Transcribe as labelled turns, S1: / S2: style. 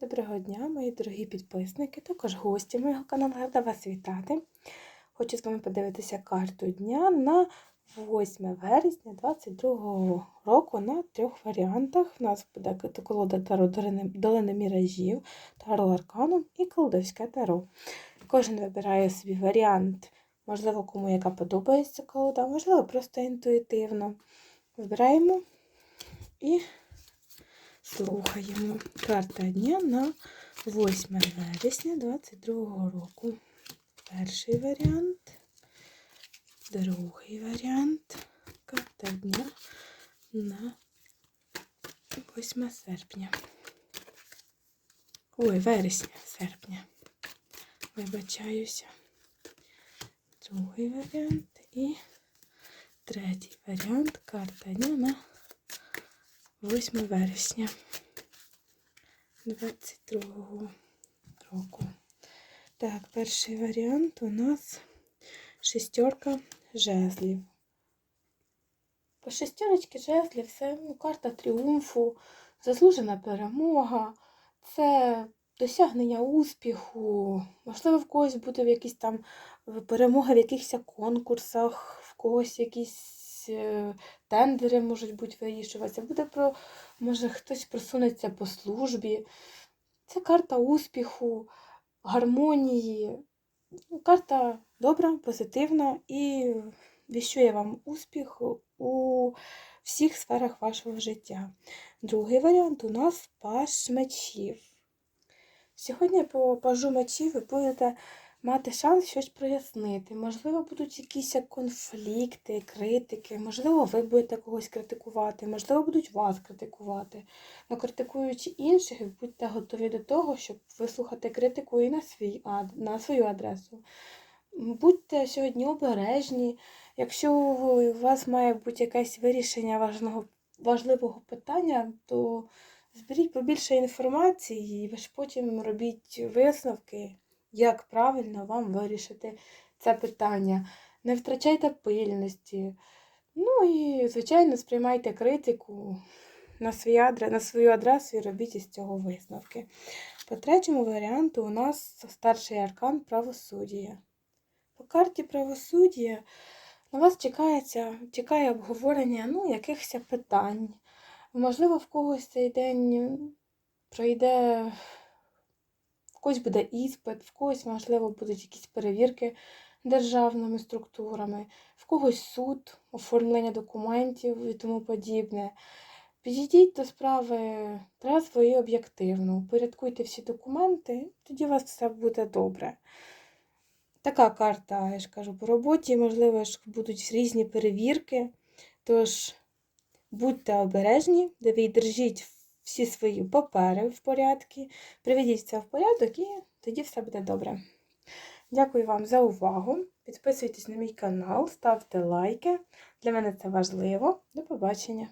S1: Доброго дня, мої дорогі підписники, також гості моєго каналу. Рада вас вітати. Хочу з вами подивитися карту дня на 8 вересня 2022 року на трьох варіантах. У нас буде колода Таро Долини Міражів, Таро Арканом і Колдовське Таро. Кожен вибирає собі варіант, можливо, кому яка подобається колода, можливо, просто інтуїтивно. Вибираємо і слухаємо. Карта дня на 8 вересня 2022 року. Перший варіант, другий варіант. Карта дня на 8 серпня. Ой, вересня, серпня. Вибачаюся. Другий варіант і третій варіант. Карта дня на 8 вересня 22 року. Так, перший варіант у нас шестерка жезлів. По шестерочці жезлів це ну, карта тріумфу, заслужена перемога, це досягнення успіху. Можливо, в когось буде в якісь там перемоги в якихось конкурсах, в когось якісь е, тендери можуть бути вирішуватися. Буде про, може, хтось просунеться по службі. Це карта успіху, гармонії. Ну, Карта добра, позитивна і віщує вам успіх у всіх сферах вашого життя. Другий варіант у нас паш мечів. Сьогодні по пажу мечів ви будете мати шанс щось прояснити. Можливо, будуть якісь конфлікти, критики, можливо, ви будете когось критикувати, можливо, будуть вас критикувати. Но критикуючи інших, будьте готові до того, щоб вислухати критику і на, свій, на свою адресу. Будьте сьогодні обережні. Якщо у вас має бути якесь вирішення важного, важливого питання, то зберіть побільше інформації і ви ж потім робіть висновки як правильно вам вирішити це питання. Не втрачайте пильності. Ну і, звичайно, сприймайте критику на, свій адрес, на свою адресу і робіть із цього висновки. По третьому варіанту у нас старший аркан правосуддя. По карті правосуддя на вас чекається, чекає обговорення ну, якихось питань. Можливо, в когось цей день пройде когось буде іспит, в когось, можливо, будуть якісь перевірки державними структурами, в когось суд, оформлення документів і тому подібне. Підійдіть до справи трезво і об'єктивно. Упорядкуйте всі документи, тоді у вас все буде добре. Така карта, я ж кажу, по роботі, можливо, ж будуть різні перевірки. Тож будьте обережні, держіть всі свої папери в порядку, приведіть все в порядок і тоді все буде добре. Дякую вам за увагу. Підписуйтесь на мій канал, ставте лайки. Для мене це важливо. До побачення!